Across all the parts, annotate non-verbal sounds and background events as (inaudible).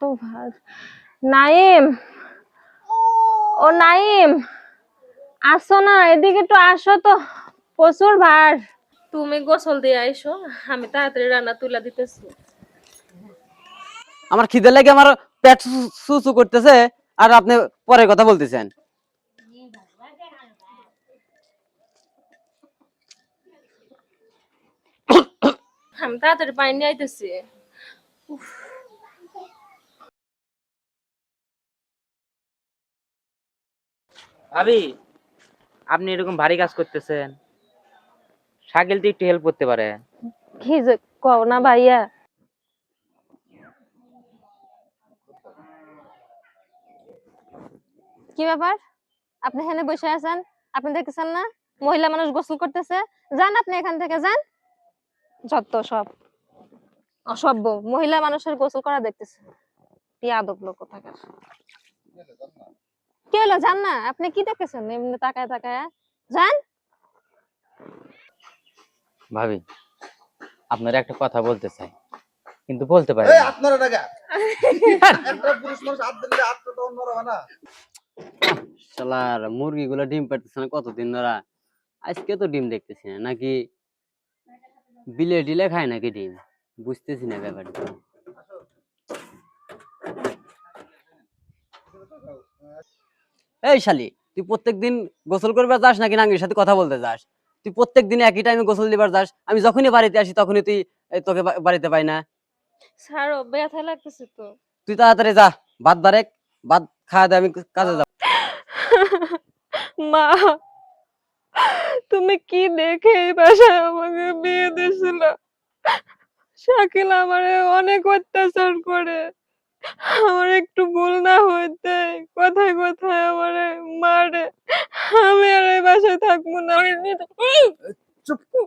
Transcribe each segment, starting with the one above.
তোর নাইম। ও আসো না, এদিকে একটু আসো তো। প্রচুর ভার। তুমি গোসল দিয়ে আইসো, আমি তাড়াতাড়ি রান্না তুলে দিতেছি। আমার খিদে লেগে আমার পেট সুসু করতেছে আর আপনি পরের কথা বলতেছেন। আমি তাড়াতাড়ি পানি নিয়ে আইতেছি। ভাবি আপনি এরকম ভারী কাজ করতেছেন। শাকিল তো একটু হেল্প করতে পারে। কি যে কও না ভাইয়া। কি ব্যাপার? আপনি এখানে বসে আছেন আপনি দেখতেছেন না? মহিলা মানুষ গোসল করতেছে। যান আপনি এখান থেকে যান। যত সব। অসভ্য। মহিলা মানুষের গোসল করা দেখতেছে। কি আদব লোক কোথাকার। কি হলো যান না? আপনি কি দেখতেছেন? এমনি তাকায় তাকায়। যান। ভাবি আপনার একটা কথা বলতে চাই। কিন্তু বলতে পারি আপনারা টাকা (laughs) একটা পুরুষ মানুষ হাত দিলে অন্যরা হয় না। শালার মুরগিগুলো ডিম পাড়তেছে না কতদিন ধরা? আজকে তো ডিম দেখতেছি না নাকি বিলে ডিলে খায় নাকি ডিম? বুঝতেছি না ব্যাপারটা। এই শালি তুই প্রত্যেকদিন গোসল করবার যাস নাকি নাঙ্গির সাথে কথা বলতে যাস? তুই প্রত্যেক দিন একই টাইমে গোসল দিবার যাস? আমি যখনই বাড়িতে আসি তখনই তুই তোকে বাড়িতে পাই না। ছাড়ো ব্যথা লাগতেছে তো। তুই তাড়াতাড়ি যা ভাত বারেক ভাত খাওয়া দে আমি কাজে যাব। মা তুমি কি দেখে এই বাসায় আমাকে বিয়ে দিছিল শাকিল আমারে অনেক অত্যাচার করে। আমার একটু ভুল না হইতে কথায় কথায় আমারে মারে। আমি আর এই বাসায় থাকব না। আমি নিজে-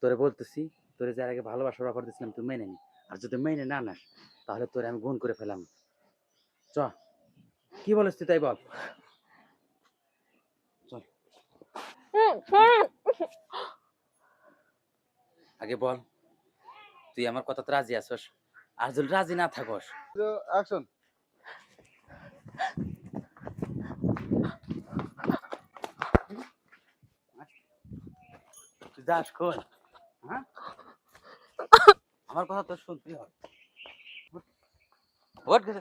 তোরে বলতেছি তোরে যার আগে ভালোবাসার অফার দিছিলাম তুই মেনে নি। আর যদি মেনে না নাস তাহলে তোরে আমি গুণ করে ফেলাম। চ। কি বলিস তুই তাই বল? আগে বল তুই আমার কথাতে রাজি আছস? আর যদি রাজি না থাকস? অ্যাকশন। যাস খোল হ্যাঁ? আমার কথা তোর শুনতেই হবে। ওঠ গেছে